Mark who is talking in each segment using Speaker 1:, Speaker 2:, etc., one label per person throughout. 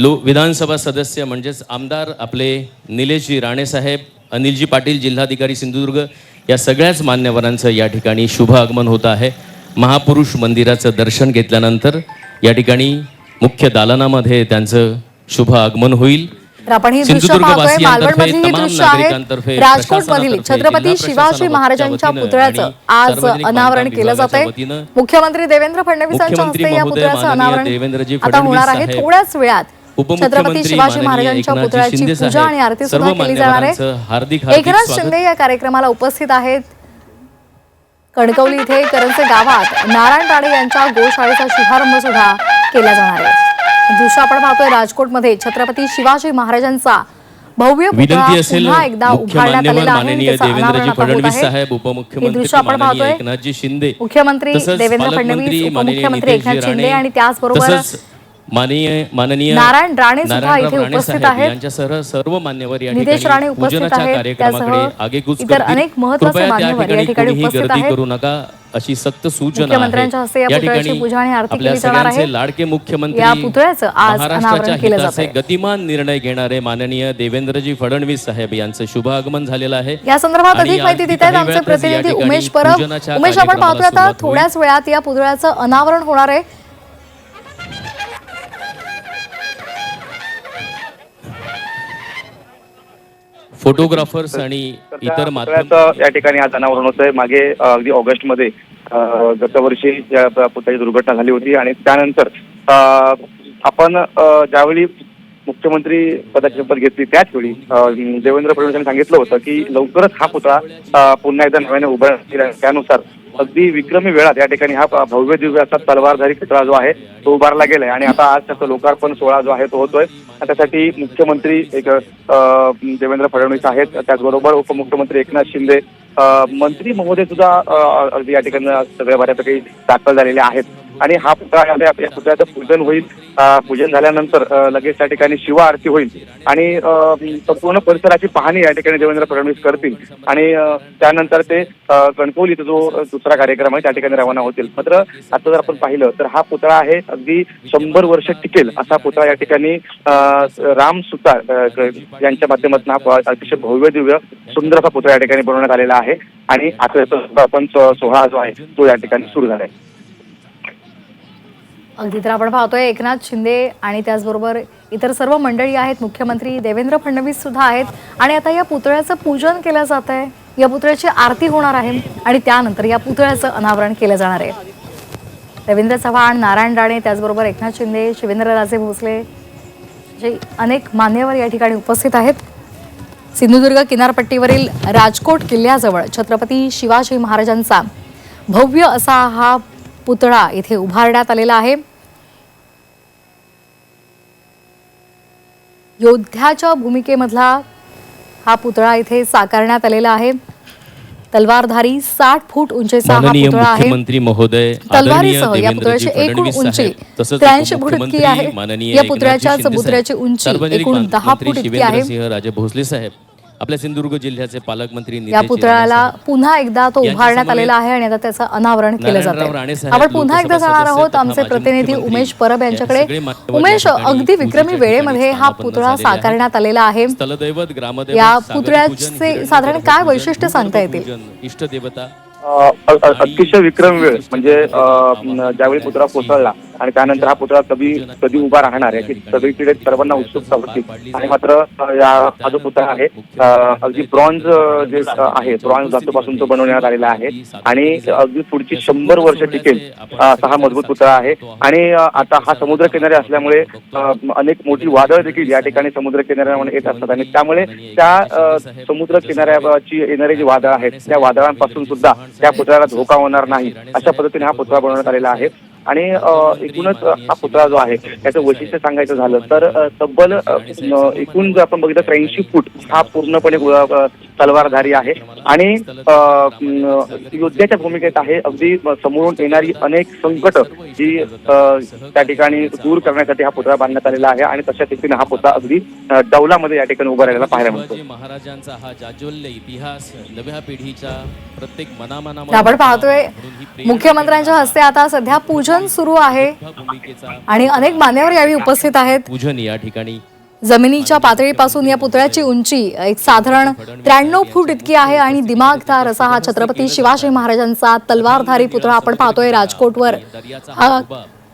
Speaker 1: Low विधानसभा सदस्य म्हणजेच आमदार आपले निलेशजी राणेसाहेब अनिलजी पाटील जिल्हाधिकारी सिंधुदुर्ग या सगळ्याच मान्यवरांचं या ठिकाणी शुभ आगमन होत आहे. महापुरुष मंदिराचं दर्शन घेतल्यानंतर या ठिकाणी मुख्य दालनामध्ये त्यांचं शुभ आगमन होईल.
Speaker 2: तर आपण ही दृश्य
Speaker 1: सिंधुदुर्ग
Speaker 2: पाहतोय
Speaker 1: वासियांतर्फे,
Speaker 2: मालवण मधली ही
Speaker 1: तमाम
Speaker 2: दृश्य
Speaker 1: नागरिकांतर्फे,
Speaker 2: आहेत राजकोट मधील
Speaker 1: प्रशासनातर्फे,
Speaker 2: छत्रपती शिवाजी महाराजांच्या पुतळ्याचं आज अनावरण केलं जात आहे मुख्यमंत्री देवेंद्र फडणवीसांच्या हस्ते या पुतळ्याचं अनावरण
Speaker 1: देवेंद्रजी
Speaker 2: आता
Speaker 1: फडणवीस
Speaker 2: होणार आहे थोड्याच वेळात. छत्रपती शिवाजी महाराजांच्या पुतळ्याची पूजा आणि आरती सुद्धा केली जाणार आहे
Speaker 1: हार्दिक
Speaker 2: एकनाथ. शिंदे या कार्यक्रमाला उपस्थित आहेत कणकवली इथे करंजे गावात नारायण राणे यांच्या गोशाळेचा शुभारंभ सुद्धा केला जाणार आहे दृश्य आपण पाहतोय राजकोटमध्ये छत्रपती शिवाजी महाराजांचा भव्य पुतळा पुन्हा एकदा उभारण्यात आलेला आहे
Speaker 1: देवेंद्रजी फडणवीस. साहेब उपमुख्यमंत्री एकनाथजी शिंदे
Speaker 2: मुख्यमंत्री देवेंद्र फडणवीस उपमुख्यमंत्री एकनाथ शिंदे आणि त्याचबरोबर
Speaker 1: माननीय माननीय
Speaker 2: नारायण राणे सुद्धा इथे उपस्थित आहेत.
Speaker 1: यांच्यासह सर्व मान्यवर या
Speaker 2: नितेश
Speaker 1: ठिकाणी
Speaker 2: राणे उपस्थित
Speaker 1: पूजनाच्या
Speaker 2: आहेत.
Speaker 1: कार्यक्रमाकडे
Speaker 2: त्यासह
Speaker 1: आगेकूच
Speaker 2: इतर. अनेक
Speaker 1: त्या
Speaker 2: मान्यवर या
Speaker 1: ठिकाणी
Speaker 2: उपस्थित आहेत.
Speaker 1: करू नका अशी सक्त सूचना
Speaker 2: मुख्यमंत्र्यांच्या हस्ते या पुतळ्याची पूजा आणि आरती केली जाणार आहे.
Speaker 1: लाडके मुख्यमंत्री
Speaker 2: या पुतळ्याचं आज अनावरण केलं जात आहे.
Speaker 1: गतिमान निर्णय घेणारे माननीय देवेंद्रजी फडणवीस साहेब यांचं शुभ आगमन झालेलं आहे
Speaker 2: या संदर्भात अधिक माहिती देत आहेत आमचे प्रतिनिधी उमेश परब उमेश आपण पाहतोय आता. थोड्याच वेळात या पुतळ्याचं अनावरण होणार आहे
Speaker 1: फोटोग्राफर्स आणि इतर माध्यम
Speaker 3: या ठिकाणी आज अनावरण होतंय. मागे अ, अगदी ऑगस्टमध्ये अ, गतवर्षी या प- पुतळ्याची दुर्घटना झाली होती आणि त्यानंतर आपण ज्यावेळी मुख्यमंत्री पदाची शपथ घेतली त्याच वेळी देवेंद्र फडणवीस यांनी सांगितलं होतं की लवकरच हा पुतळा पुन्हा एकदा नव्याने उभारण्यात आणि त्यानुसार अगदी विक्रमी वेळात या ठिकाणी हा भव्य दिव्य असा तलवारधारी पुतळा जो आहे तो उभारला गेलाय. आणि आता आज त्याचा लोकार्पण सोहळा जो आहे तो होतोय. आणि त्यासाठी मुख्यमंत्री एक देवेंद्र फडणवीस आहेत. त्याचबरोबर उपमुख्यमंत्री एकनाथ शिंदे मंत्री महोदय सुद्धा अगदी या ठिकाणी सगळ्या बऱ्यापैकी दाखल झालेले आहेत. आणि हा पुतळा या पुतळ्याचं पूजन होईल. पूजन झाल्यानंतर लगेच त्या ठिकाणी शिवा आरती होईल. आणि संपूर्ण परिसराची पाहणी या ठिकाणी देवेंद्र फडणवीस करतील. आणि त्यानंतर ते अ, कणकवली जो दुसरा कार्यक्रम आहे त्या ठिकाणी रवाना होतील. मात्र आता जर आपण पाहिलं तर हा पुतळा आहे अगदी शंभर वर्ष टिकेल असा पुतळा या ठिकाणी राम सुतार यांच्या माध्यमातून हा अतिशय भव्य दिव्य सुंदर असा पुतळा या ठिकाणी बनवण्यात आलेला आहे. आणि आता आपण सोहळा जो आहे तो या ठिकाणी सुरू झाला आहे.
Speaker 2: अगदी तर आपण पाहतोय एकनाथ शिंदे आणि त्याचबरोबर इतर सर्व मंडळी आहेत मुख्यमंत्री देवेंद्र फडणवीस सुद्धा आहेत. आणि आता या पुतळ्याचं पूजन केलं जात आहे. या पुतळ्याची आरती होणार आहे आणि त्यानंतर या पुतळ्याचं अनावरण केलं जाणार आहे. रवींद्र चव्हाण नारायण राणे त्याचबरोबर एकनाथ शिंदे शिवेंद्रराजे भोसले जे अनेक मान्यवर या ठिकाणी उपस्थित आहेत. सिंधुदुर्ग किनारपट्टीवरील राजकोट किल्ल्याजवळ छत्रपती शिवाजी महाराजांचा भव्य असा हा पुतळा इथे उभारण्यात आलेला आहे. योद्ध्याच्या भूमिकेमधला हा पुतळा इथे साकारण्यात आलेला आहे. तलवारधारी साठ फूट उंचीचा हा पुतळा आहे.
Speaker 1: महोदय
Speaker 2: तलवारीसह या पुतळ्याची एकूण उंची त्र्याऐंशी फूट इतकी आहे. या पुतळ्याच्या चबुतऱ्याची
Speaker 1: साहेब,
Speaker 2: उंची एकूण दहा फूट इतकी आहे.
Speaker 1: राजे भोसले साहेब आपल्या सिंधुदुर्ग जिल्ह्याचे पालकमंत्री
Speaker 2: या पुतळ्याला. पुन्हा एकदा तो उभारण्यात आलेला आहे आणि आता त्याचं अनावरण केलं जात आपण पुन्हा एकदा जाणार आहोत आमचे प्रतिनिधी उमेश परब यांच्याकडे उमेश अगदी विक्रमी वेळेमध्ये हा पुतळा. साकारण्यात आलेला आहे
Speaker 1: स्थलदैवत ग्रामदैवत
Speaker 2: या पुतळ्याचे साधारण काय वैशिष्ट्य सांगता येतील?
Speaker 1: इष्टदेवता
Speaker 3: अतिशय विक्रम वेळ म्हणजे ज्यावेळी पुतळा कोसळला आणि त्यानंतर हा पुतळा कधी कधी उभा राहणार याची सगळीकडे सर्वांना उत्सुकता होती. आणि मात्र या हा जो पुतळा आहे अ, अगदी ब्रॉन्झ जे आहे ब्रॉन्झ धातूपासून तो बनवण्यात आलेला आहे आणि अगदी पुढची शंभर वर्ष टिकेल. असा हा मजबूत पुतळा आहे आणि आता हा समुद्र किनारे असल्यामुळे अनेक मोठी वादळ देखील या ठिकाणी समुद्र किनाऱ्यावर येत असतात आणि त्यामुळे त्या समुद्र किनाऱ्याची येणारी जी वादळ आहेत त्या वादळांपासून सुद्धा त्या पुतळ्याला धोका होणार नाही अशा पद्धतीने हा पुतळा बनवण्यात आलेला आहे आणि एकूणच हा पुतळा जो आहे त्याचं वैशिष्ट्य सांगायचं झालं तर तब्बल एकूण जर आपण बघितलं त्र्याऐंशी फूट हा पूर्णपणे तलवारधारी आहे. आणि योद्ध्याच्या भूमिकेत आहे. अगदी समोरून येणारी अनेक संकट जी त्या ठिकाणी दूर करण्यासाठी हा पुतळा बांधण्यात आलेला आहे. आणि तशा रीतीने हा पुतळा अगदी डौलामध्ये या ठिकाणी उभा राहिलेला पाहायला मिळतो.
Speaker 1: महाराजांचा हा जाज्वल्य इतिहास नव्या पिढीच्या प्रत्येक मनामनामध्ये
Speaker 2: आपण पाहतोय मुख्यमंत्र्यांच्या हस्ते आता सध्या पूजन सुरू आहे. आणि अनेक मान्यवर यावेळी उपस्थित आहेत.
Speaker 1: पूजन या ठिकाणी
Speaker 2: जमिनीच्या पातळीपासून या पुतळ्याची उंची एक साधारण त्र्याण्णव फूट इतकी आहे आणि दिमागदार असा हा छत्रपती शिवाजी महाराजांचा तलवारधारी पुतळा आपण पाहतोय राजकोटवर. हा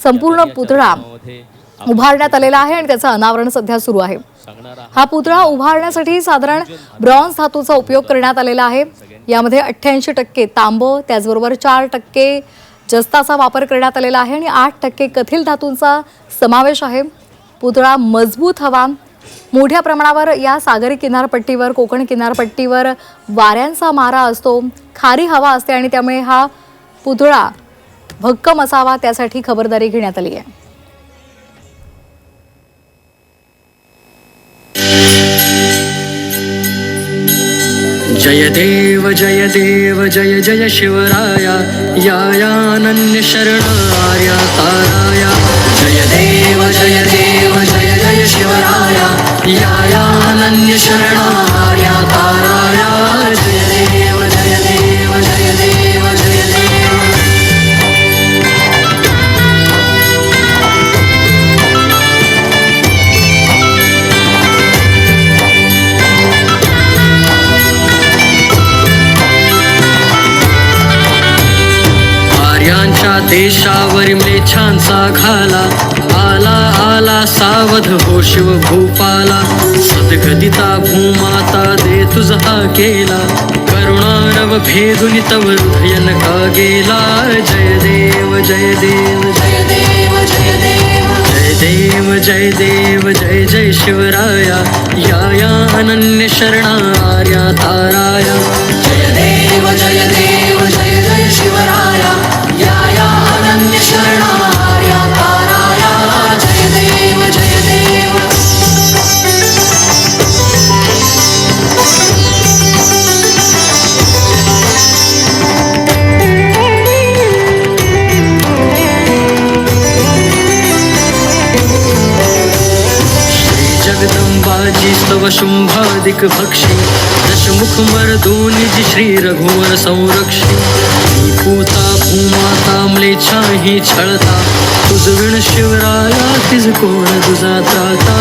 Speaker 2: संपूर्ण पुतळा उभारण्यात आलेला आहे आणि त्याचं अनावरण सध्या सुरू आहे. हा पुतळा उभारण्यासाठी साधारण ब्रॉन्झ धातूचा उपयोग करण्यात आलेला आहे. यामध्ये अठ्ठ्याऐंशी टक्के तांब त्याचबरोबर चार टक्के जस्ताचा वापर करण्यात आलेला आहे आणि आठ टक्के कथिल धातूंचा समावेश आहे. पुतळा मजबूत हवा. मोठ्या प्रमाणावर या सागरी किनारपट्टीवर कोकण किनारपट्टीवर वाऱ्यांचा मारा असतो. खारी हवा असते आणि त्यामुळे हा पुतळा भक्कम असावा त्यासाठी खबरदारी घेण्यात आली आहे.
Speaker 4: जय देव जय देव जय जय शिवराया यायानन्य शरणार्या ताराया. जय देव जय देव जय जय शिवराया। यायानन्य शरणार्या ताराया जय देव जय देव जय देव जय देव। देशावर म्लेच्छांचा घाला. सावध हो शिव भूपाला सद्गदिता भूमाता दे तुझ हा केला. करुणारव भेदुनी तव हृदयन का गेला. जय देव जय देव जय देव जय देव. जय देव जय देव जय जय शिवराया. या या अनन्य शरणार्या ताराया. जय देव जय देव जय जय शिवराया. या या अनन्य शरणार्या ताराया. जय देव शुंभादिक भक्षी दशमुख मर्दोनि श्री रघुवर संरक्षी। ही पूता भूमाता म्लेच्छा छळता। तुझविण शिवराया तिज कोण तुझा त्राता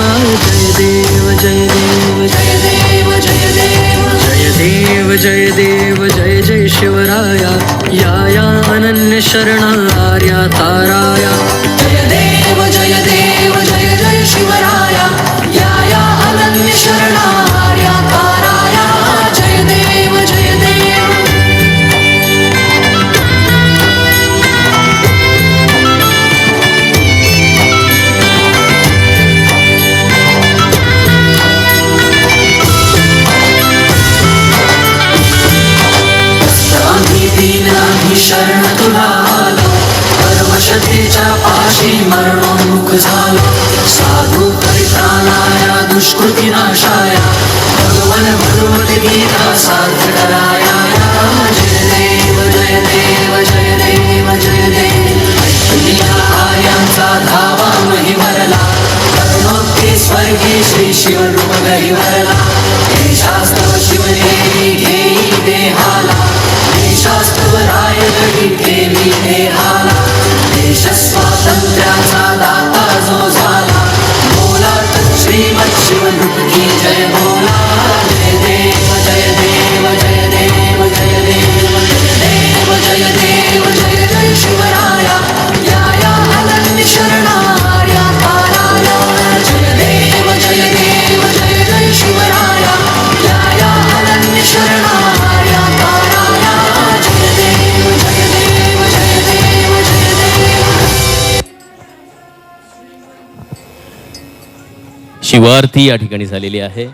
Speaker 4: जय देव जय देव जय देव जय देव। जय देव जय देव जय जय शिवराया। या या अनन्य शरणार्या ताराया। जय देव जय देव। She Şeyim var olan bu kız hala
Speaker 1: शिवारती या ठिकाणी झालेली आहे.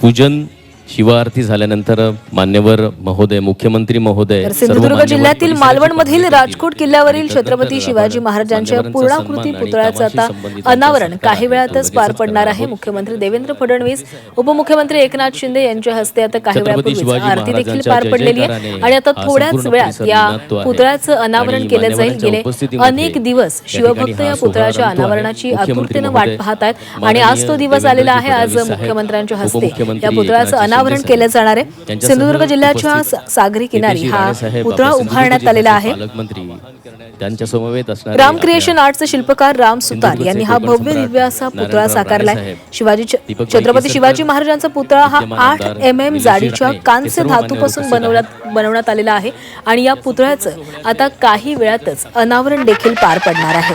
Speaker 1: पूजन शिवआरती झाल्यानंतर मान्यवर महोदय मुख्यमंत्री महोदय
Speaker 5: सिंधुदुर्ग जिल्ह्यातील मालवणमधील
Speaker 1: पाहणी
Speaker 5: राजकोट. किल्ल्यावरील छत्रपती शिवाजी महाराजांच्या पूर्णाकृती पुतळ्याचं आता अनावरण काही वेळातच पार पडणार आहे. मुख्यमंत्री देवेंद्र फडणवीस उपमुख्यमंत्री एकनाथ शिंदे यांच्या हस्ते आता काही
Speaker 1: शिवाजी
Speaker 5: आरती देखील पार पडलेली आहे आणि आता थोड्याच वेळात या. पुतळ्याचं अनावरण केलं जाईल गेले अनेक दिवस शिवभक्त या पुतळ्याच्या. अनावरणाची आतुरतेनं
Speaker 1: महोदय,
Speaker 5: वाट पाहत आहेत आणि आज तो दिवस आलेला आहे आज मुख्यमंत्र्यांच्या हस्ते या पुतळ्याचं अनावरण केलं जाणार आहे. सिंधुदुर्ग जिल्ह्याच्या सागरी किनारी हा पुतळा उभारण्यात आलेला आहे.
Speaker 1: जिल्ह्याचे पालकमंत्री त्यांच्या समवेत असणारे
Speaker 5: राम क्रिएशन आर्टचे शिल्पकार राम सुतार यांनी हा भव्य दिव्य असा पुतळा साकारलाय शिवाजी छत्रपती शिवाजी महाराजांचा पुतळा हा आठ एम एम जाडीच्या कांस्य धातूपासून बनवण्यात बनवण्यात आलेला आहे. आणि या पुतळ्याचं आता काही वेळातच अनावरण देखील पार पडणार आहे.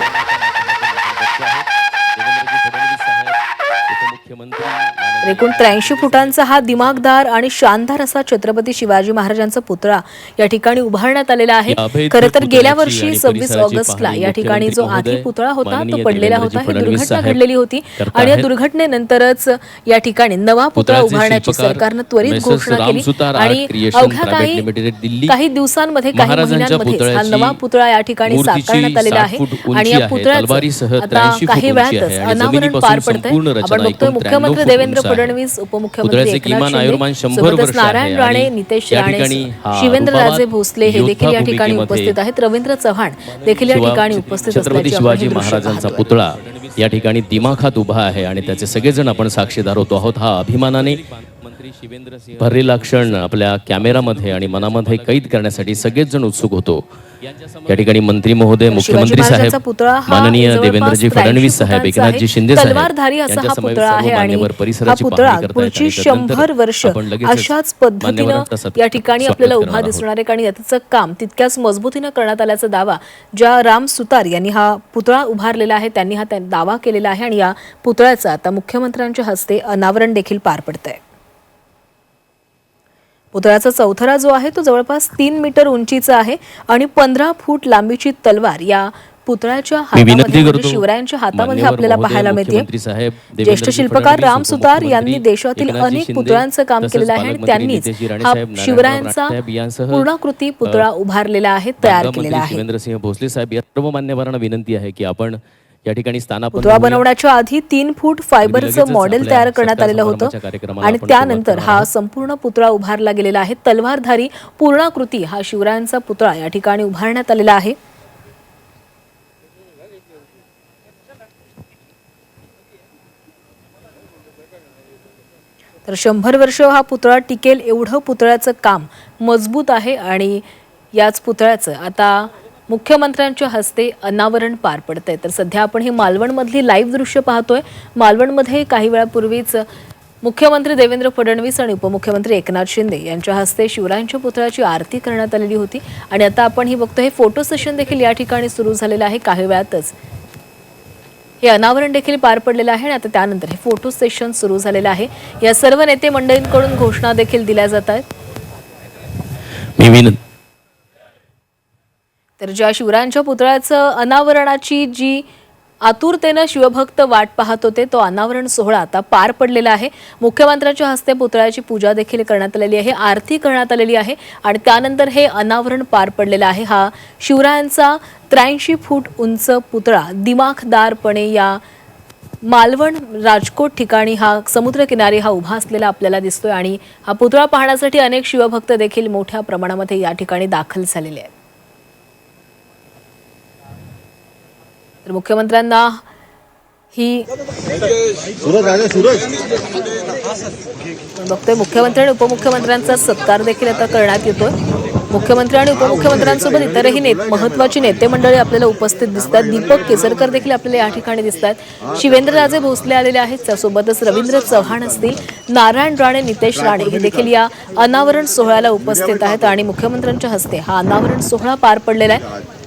Speaker 5: तर एकूण त्र्याऐंशी फुटांचा हा दिमागदार आणि शानदार असा छत्रपती शिवाजी महाराजांचा पुतळा या ठिकाणी उभारण्यात आलेला आहे. खरं तर गेल्या वर्षी सव्वीस ऑगस्टला या ठिकाणी जो आधी पुतळा होता तो पडलेला होता ही दुर्घटना घडलेली होती. आणि या. दुर्घटनेनंतरच या ठिकाणी नवा पुतळा उभारण्याची सरकारनं त्वरित घोषणा केली. आणि अवघ्या काही काही दिवसांमध्ये काही महिन्यांमध्ये हा नवा पुतळा या ठिकाणी साकारण्यात आलेला
Speaker 1: 60
Speaker 5: आहे. आणि या. पुतळ्याचं आता
Speaker 1: 83 फूट
Speaker 5: काही वेळातच अनावरण पार पडतंय. आपण बघतोय मुख्यमंत्री
Speaker 1: 93
Speaker 5: देवेंद्र. फडणवीस उपमुख्यमंत्री एकनाथ शिंदे नारायण राणे नितेश राणे शिवेंद्र राजे भोसले हे देखील या ठिकाणी उपस्थित आहेत रवींद्र चव्हाण देखील या ठिकाणी उपस्थित
Speaker 1: छत्रपती शिवाजी महाराजांचा. पुतळा या ठिकाणी दिमाखात उभा आहे आणि त्याचे सगळेजण आपण साक्षीदार होतो आहोत हा अभिमानाने भरलेला क्षण आपल्या कॅमेरामध्ये आणि मनामध्ये कैद करण्यासाठी सगळेच जण उत्सुक होतो या ठिकाणी मंत्री महोदय मुख्यमंत्री साहेब
Speaker 5: पुतळा हा
Speaker 1: माननीय देवेंद्रजी
Speaker 5: 83
Speaker 1: फडणवीस साहेब एकनाथजी. शिंदे
Speaker 5: हा आणि हा पुढची
Speaker 1: आणि
Speaker 5: शंभर वर्ष अशाच पद्धतीनं या ठिकाणी आपल्याला उभा. दिसणार आहे कारण याचं काम तितक्याच मजबूतीनं करण्यात आल्याचा दावा ज्या राम सुतार यांनी हा पुतळा उभारलेला आहे त्यांनी हा दावा केलेला आहे आणि या पुतळ्याचं आता मुख्यमंत्र्यांच्या हस्ते अनावरण देखील पार पडत आहे पुतळ्याचा चौथरा जो आहे तो जवळपास तीन मीटर उंचीचा आहे आणि पंधरा फूट लांबीची तलवार या पुतळ्याच्या हातामध्ये म्हणजे शिवरायांच्या हातामध्ये आपल्याला पाहायला मिळते. ज्येष्ठ शिल्पकार राम सुतार यांनी देशातील अनेक पुतळ्यांचं काम केलेलं आहे आणि त्यांनीच हा शिवरायांचा पूर्णाकृती पुतळा उभारलेला आहे तयार केलेला आहे.
Speaker 1: भोसले साहेब या सर्व मान्यवरांना विनंती आहे की आपण या ठिकाणी
Speaker 5: पुतळा. बनवण्याच्या आधी तीन फूट फायबरचं मॉडेल तयार करण्यात आलेलं होतं. आणि त्यानंतर हा संपूर्ण पुतळा उभारला गेलेला आहे. तलवारधारी पूर्णाकृती हा शिवरायांचा पुतळा या ठिकाणी उभारण्यात आलेला आहे. तर शंभर वर्ष हा पुतळा टिकेल एवढं पुतळ्याचं काम मजबूत आहे आणि याच पुतळ्याचं आता मुख्यमंत्र्यांच्या हस्ते अनावरण पार पडतंय. तर सध्या आपण ही मालवणमधली लाईव्ह दृश्य पाहतोय. मालवणमध्ये काही वेळापूर्वीच मुख्यमंत्री देवेंद्र फडणवीस आणि उपमुख्यमंत्री एकनाथ शिंदे यांच्या हस्ते शिवरायांच्या पुतळ्याची आरती करण्यात आलेली होती. आणि आता आपण ही बघतो हे फोटो सेशन देखील या ठिकाणी सुरू झालेलं आहे. काही वेळातच हे अनावरण देखील पार पडलेलं आहे आणि आता त्यानंतर हे फोटो सेशन सुरू झालेलं आहे. या सर्व नेते मंडळींकडून घोषणा देखील दिल्या जात आहेत. तर ज्या शिवरायांच्या पुतळ्याचं अनावरणाची जी आतुरतेनं शिवभक्त वाट पाहत होते तो अनावरण सोहळा आता पार पडलेला आहे. मुख्यमंत्र्यांच्या हस्ते पुतळ्याची पूजा देखील करण्यात आलेली आहे आरती करण्यात आलेली आहे आणि त्यानंतर हे अनावरण पार पडलेलं आहे. हा शिवरायांचा त्र्याऐंशी फूट उंच पुतळा दिमाखदारपणे या मालवण राजकोट ठिकाणी हा समुद्रकिनारी हा उभा असलेला आपल्याला दिसतोय आणि हा पुतळा पाहण्यासाठी अनेक शिवभक्त देखील मोठ्या प्रमाणामध्ये या ठिकाणी दाखल झालेले आहेत. तर मुख्यमंत्र्यांना ही बघतोय मुख्यमंत्री आणि उपमुख्यमंत्र्यांचा सत्कार देखील आता करण्यात येतोय. मुख्यमंत्री आणि उपमुख्यमंत्र्यांसोबत इतरही नेत महत्वाची नेते मंडळी आपल्याला उपस्थित दिसतात. दीपक केसरकर देखील आपल्याला या ठिकाणी दिसत आहेत शिवेंद्रराजे भोसले आलेले आहेत. त्यासोबतच रवींद्र चव्हाण असतील. नारायण राणे नितेश राणे हे देखील या अनावरण सोहळ्याला उपस्थित आहेत आणि मुख्यमंत्र्यांच्या हस्ते हा अनावरण सोहळा पार पडलेला आहे.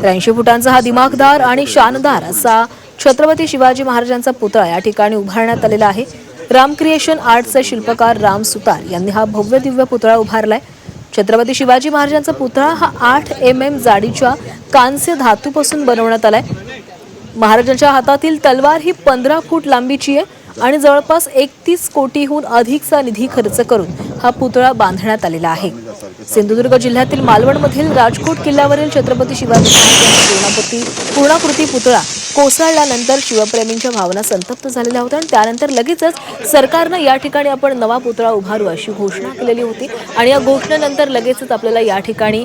Speaker 5: त्र्याऐंशी फुटांचा हा दिमागदार आणि शानदार असा छत्रपती शिवाजी महाराजांचा पुतळा या ठिकाणी उभारण्यात आलेला आहे. राम क्रिएशन आर्टचे शिल्पकार राम सुतार यांनी हा भव्य दिव्य पुतळा उभारलाय. छत्रपती शिवाजी महाराजांचा पुतळा हा आठ एम एम जाडीच्या कांस्य धातूपासून बनवण्यात आलाय. महाराजांच्या हातातील तलवार ही पंधरा फूट लांबीची आहे. आणि जवळपास एकतीस कोटीहून अधिकचा निधी खर्च करून हा पुतळा बांधण्यात आलेला आहे. सिंधुदुर्ग जिल्ह्यातील मालवणमधील राजकोट किल्ल्यावरील छत्रपती शिवाजी महाराजांचा पूर्णाकृती पूर्णाकृती पुतळा कोसळल्यानंतर शिवप्रेमींच्या भावना संतप्त झालेल्या होत्या. आणि त्यानंतर लगेचच सरकारनं या ठिकाणी आपण नवा पुतळा उभारू अशी घोषणा केलेली होती. आणि या घोषणेनंतर लगेचच आपल्याला या ठिकाणी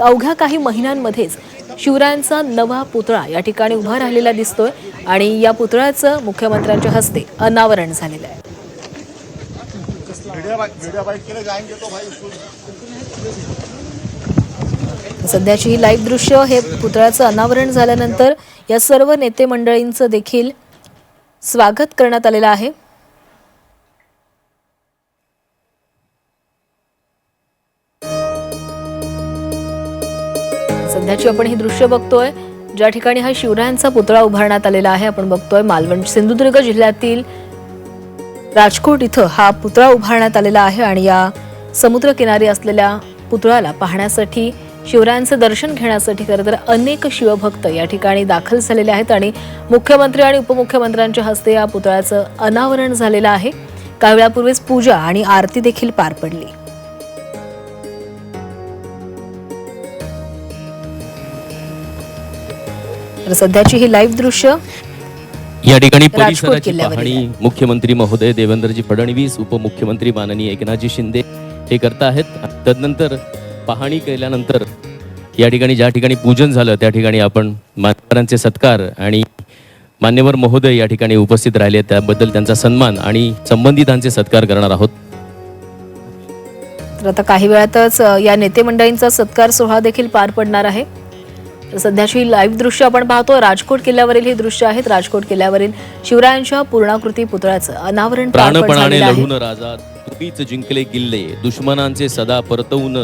Speaker 5: अवघ्या काही महिन्यांमध्येच शिवरायांचा नवा पुतळा या ठिकाणी उभा राहिलेला दिसतोय आणि या पुतळ्याचं मुख्यमंत्र्यांच्या हस्ते अनावरण झालेलं आहे. सध्याची ही लाईव्ह दृश्य हे पुतळ्याचं अनावरण झाल्यानंतर या सर्व नेते मंडळींचं देखील स्वागत करण्यात आलेलं आहे. सध्याची आपण हे दृश्य बघतोय. ज्या ठिकाणी हा शिवरायांचा पुतळा उभारण्यात आलेला आहे आपण बघतोय मालवण सिंधुदुर्ग जिल्ह्यातील राजकोट इथं हा पुतळा उभारण्यात आलेला आहे आणि या समुद्रकिनारी असलेल्या पुतळ्याला पाहण्यासाठी शिवरायांचं दर्शन घेण्यासाठी खरं तर अनेक शिवभक्त या ठिकाणी दाखल झालेले आहेत आणि मुख्यमंत्री आणि उपमुख्यमंत्र्यांच्या हस्ते या पुतळ्याचं अनावरण झालेलं आहे. काही वेळापूर्वीच पूजा आणि आरती देखील पार पडली. तर सध्याची ही लाईव्ह दृश्य
Speaker 1: या ठिकाणी परिसराची पाहणी. मुख्यमंत्री महोदय देवेंद्रजी फडणवीस उपमुख्यमंत्री माननीय एकनाथजी शिंदे हे करत आहेत. तदनंतर पाहणी केल्यानंतर या ठिकाणी ज्या ठिकाणी पूजन झालं त्या ठिकाणी आपण मान्यवरांचे सत्कार आणि मान्यवर महोदय या ठिकाणी उपस्थित राहिले. त्याबद्दल त्यांचा सन्मान आणि संबंधितांचे सत्कार करणार आहोत.
Speaker 5: तर आता काही वेळातच या नेते मंडळींचा सत्कार सोहळा देखील पार पडणार आहे. सध्याची लाईव्ह दृश्य आपण पाहतो राजकोट किल्ल्यावरील ही दृश्य आहेत. राजकोट किल्ल्यावरील शिवरायांच्या पूर्णाकृती पुतळ्याचं अनावरण
Speaker 1: प्राणपणाने लढून राजा तुम्हीच जिंकले किल्ले दुश्मनांचे सदा परतवून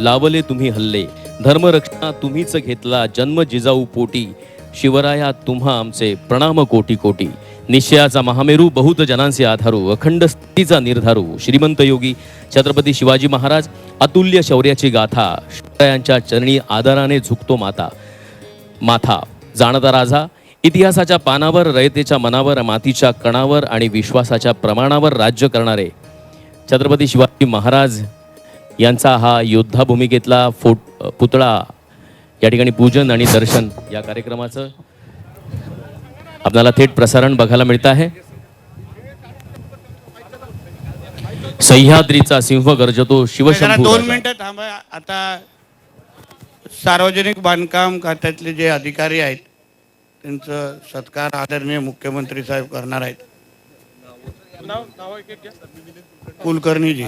Speaker 1: लावले तुम्ही हल्ले. धर्मरक्षणा तुम्हीच घेतला जन्म जिजाऊ पोटी. शिवराया तुम्हा आमचे प्रणाम कोटी कोटी. निश्चयाचा महामेरू बहुत जनांचे आधारू अखंड स्थितीचा निर्धारू. श्रीमंत योगी छत्रपती शिवाजी महाराज अतुल्य शौर्याची गाथा. शिवरायांच्या चरणी आदराने झुकतो माता. माथा. जाणता राजा इतिहासाच्या पानावर रयतेच्या मनावर मातीच्या कणावर आणि विश्वासाच्या प्रमाणावर राज्य करणारे छत्रपती शिवाजी महाराज यांचा हा योद्धा भूमिकेतला फोट पुतळा. या ठिकाणी पूजन आणि दर्शन या कार्यक्रमाचं आपल्याला थेट प्रसारण बघायला मिळत आहे. सह्याद्रीचा सिंह गर्जतो शिवशंभू
Speaker 6: दोन मिनिटं थांबा. आता सार्वजनिक बांधकाम खात्यातले जे अधिकारी आहेत त्यांचं सत्कार आदरणीय मुख्यमंत्री साहेब करणार आहेत. कुलकर्णीजी.